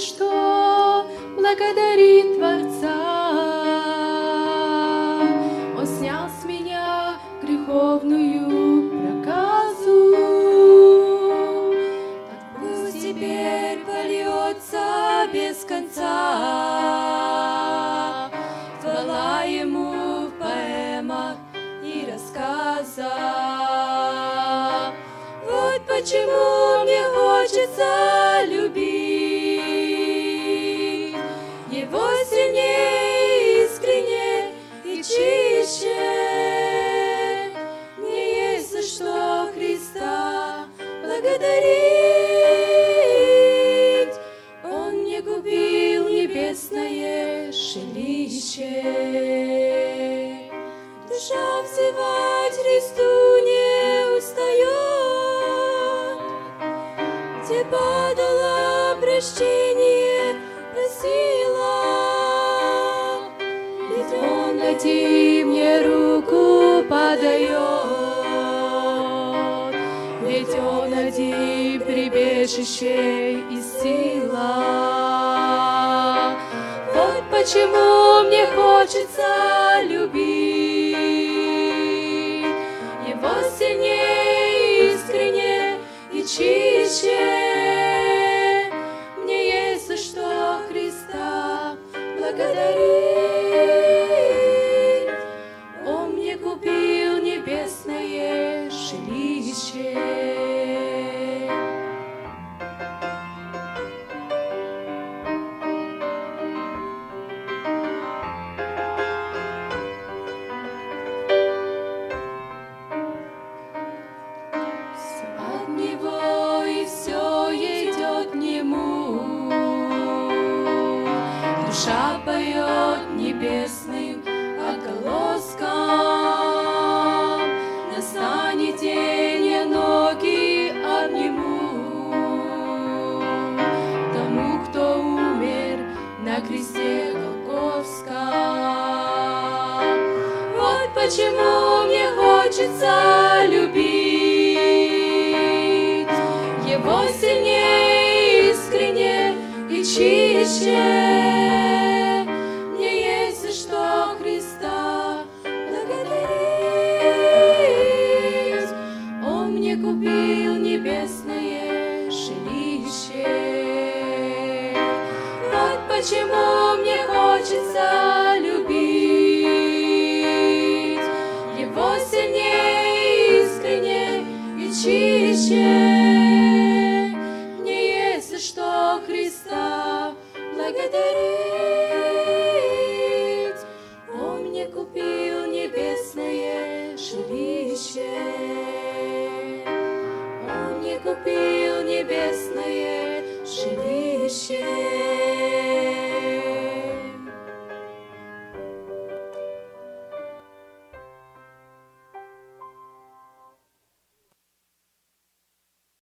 Что благодарить Творца. Он снял с меня греховную проказу. Так пусть теперь польется без конца. Хвала ему в поэмах и рассказах. Вот почему мне хочется Его сильнее, искренне и чище. Мне есть за что Христа благодарить. Он мне купил небесное жилище. Душа взывать Христу не устает, Где падала прощение просила. Ведь Он найти мне руку подает, Ведь Он один прибежище и сила. Вот почему мне хочется Душа поет небесным отголоском. Настанет день, ноги обниму. Тому, кто умер на кресте Голгофском. Вот почему мне хочется любить Его сильнее, искренне и чище. хочется любить Его сильнее, искренне и чище. Мне есть за что Христа благодарить. Он мне купил небесное жилище. Он мне купил небесное жилище.